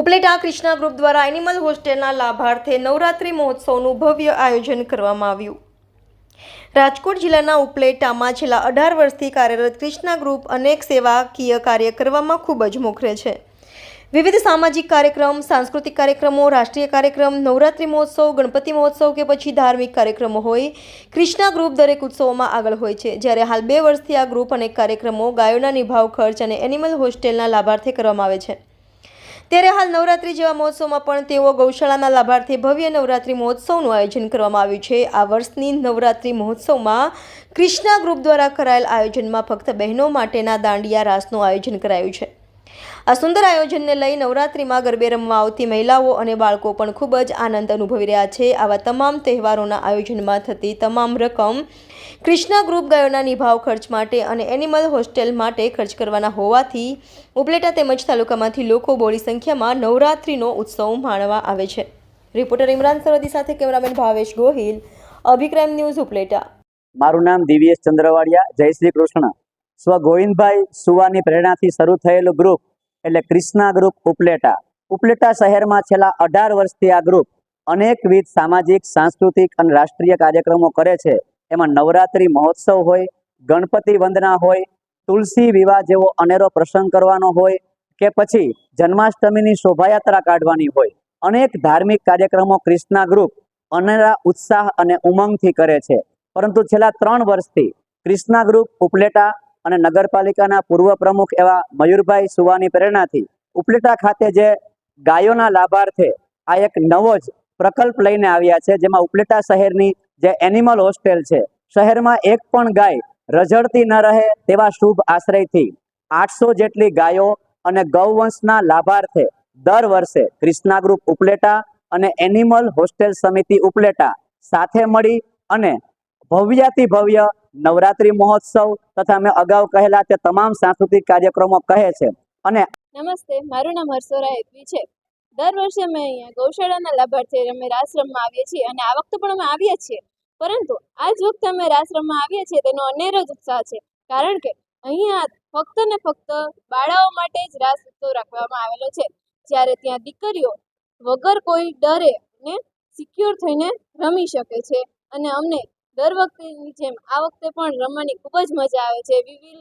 Upleta Krishna group દ્વારા animal હોસ્ટેલના લાભાર્થે નવરાત્રિ મહોત્સવનું ભવ્ય આયોજન કરવામાં આવ્યું. રાજકોટ જિલ્લાના ઉપલેટામાં છેલ્લા અઢાર વર્ષથી કાર્યરત કૃષ્ણા ગ્રુપ અનેક સેવાકીય કાર્ય કરવામાં ખૂબ જ મોખરે છે. વિવિધ સામાજિક કાર્યક્રમ, સાંસ્કૃતિક કાર્યક્રમો, રાષ્ટ્રીય કાર્યક્રમ, નવરાત્રિ મહોત્સવ, ગણપતિ મહોત્સવ કે પછી ધાર્મિક કાર્યક્રમો હોય. ક્રિષ્ના ગ્રુપ દરેક ઉત્સવોમાં આગળ હોય છે. જ્યારે હાલ બે વર્ષથી આ ગ્રુપ અનેક કાર્યક્રમો, ગાયોના નિભાવ, ખર્ચ અને એનિમલ હોસ્ટેલના લાભાર્થે કરવામાં આવે છે. ત્યારે હાલ નવરાત્રિ જેવા મહોત્સવમાં પણ તેઓ ગૌશાળાના લાભાર્થે ભવ્ય નવરાત્રિ મહોત્સવનું આયોજન કરવામાં આવ્યું છે. આ વર્ષની નવરાત્રિ મહોત્સવમાં ક્રિષ્ના ગ્રુપ દ્વારા કરાયેલ આયોજનમાં ફક્ત બહેનો માટેના દાંડિયા રાસનું આયોજન કરાયું છે. આ સુંદર આયોજનને લઈ નવરાત્રિમાં ગરબે રમવા આવતી મહિલાઓ અને બાળકો પણ ખૂબ જ આનંદ અનુભવી રહ્યા છે. આવા તમામ તહેવારોના આયોજનમાં થતી તમામ રકમ કૃષ્ણા ગ્રુપ ગાયોના નિભાવ ખર્ચ માટે અને એનિમલ હોસ્ટેલ માટે ખર્ચ કરવાના હોવાથી ઉપલેટા તેમજ તાલુકામાંથી લોકો બોડી સંખ્યામાં નવરાત્રિનો ઉત્સવ માણવા આવે છે. રિપોર્ટર ઇમરાન સરહદી સાથે કેમેરામેન ભાવેશ ગોહિલ, અભિક્રાઇમ ન્યૂઝ ઉપલેટા. મારું નામ દિવ્યેશ ચંદ્રવાડિયા. જય શ્રી કૃષ્ણ. સ્વ ગોવિંદભાઈ સુવાની પ્રેરણાથી શરૂ થયેલું ગ્રુપ એટલે ક્રિષ્ના ગ્રુપ ઉપલેટા. ઉપલેટા શહેરમાં છેલ્લા અઢાર વર્ષથી આ ગ્રુપ અનેકવિધ સામાજિક, સાંસ્કૃતિક અને રાષ્ટ્રીય કાર્યક્રમો કરે છે. એમાં નવરાત્રિ મહોત્સવ હોય, ગણપતિ વંદના હોય, તુલસી વિવાહ જેવો અનેરો પ્રસંગ કરવાનો હોય કે પછી જન્માષ્ટમીની શોભાયાત્રા કાઢવાની હોય. અનેક ધાર્મિક કાર્યક્રમો ક્રિષ્ના ગ્રુપ અનેરા ઉત્સાહ અને ઉમંગથી કરે છે. પરંતુ છેલ્લા ત્રણ વર્ષથી ક્રિષ્ના ગ્રુપ ઉપલેટા અને નગરપાલિકાના પૂર્વ પ્રમુખ એવા મયુરભાઈ સુવાની પ્રેરણાથી ઉપલેટા ખાતે જે ગાયોના લાભાર્થે આ એક નવો જ પ્રકલ્પ લઈને આવ્યા છે, જેમાં ઉપલેટા શહેરની જે એનિમલ હોસ્ટેલ છે, શહેરમાં એક પણ ગાય રઝળતી ન રહે તેવા શુભ આશ્રયથી આઠસો જેટલી ગાયો અને ગૌવંશના લાભાર્થે દર વર્ષે ક્રિષ્ના ગ્રુપ ઉપલેટા અને એનિમલ હોસ્ટેલ સમિતિ ઉપલેટા સાથે મળી અને ભવ્યાતિ ભવ્ય નવરાત્રી મહોત્સવ તથા મેં અગાઉ કહેલા તે તમામ સાંસ્કૃતિક કાર્યક્રમો કહે છે. અને નમસ્તે, મારું નામ હર્ષોરા હેતવી છે. દર વર્ષે અમે અહીંયા ગૌશાળાના લાભાર્થી અમે રાશ્રમમાં આવીએ છીએ અને આ વખતે પણ અમે આવીએ છીએ. પરંતુ આ વખતે અમે રાશ્રમમાં આવીએ છીએ તેનો અનેરો જ ઉત્સાહ છે. કારણ કે અહીંયા ફક્ત ને ફક્ત બાળાઓ માટે જ રાસ ઉત્સવ રાખવામાં આવેલો છે. જ્યારે ત્યાં દીકરીઓ વગર કોઈ ડરે ને સિક્યોર થઈને રમી શકે છે. અને અમને દર વખતેની જેમ આ વખતે પણ રમવાની ખૂબ જ મજા આવે છે. We will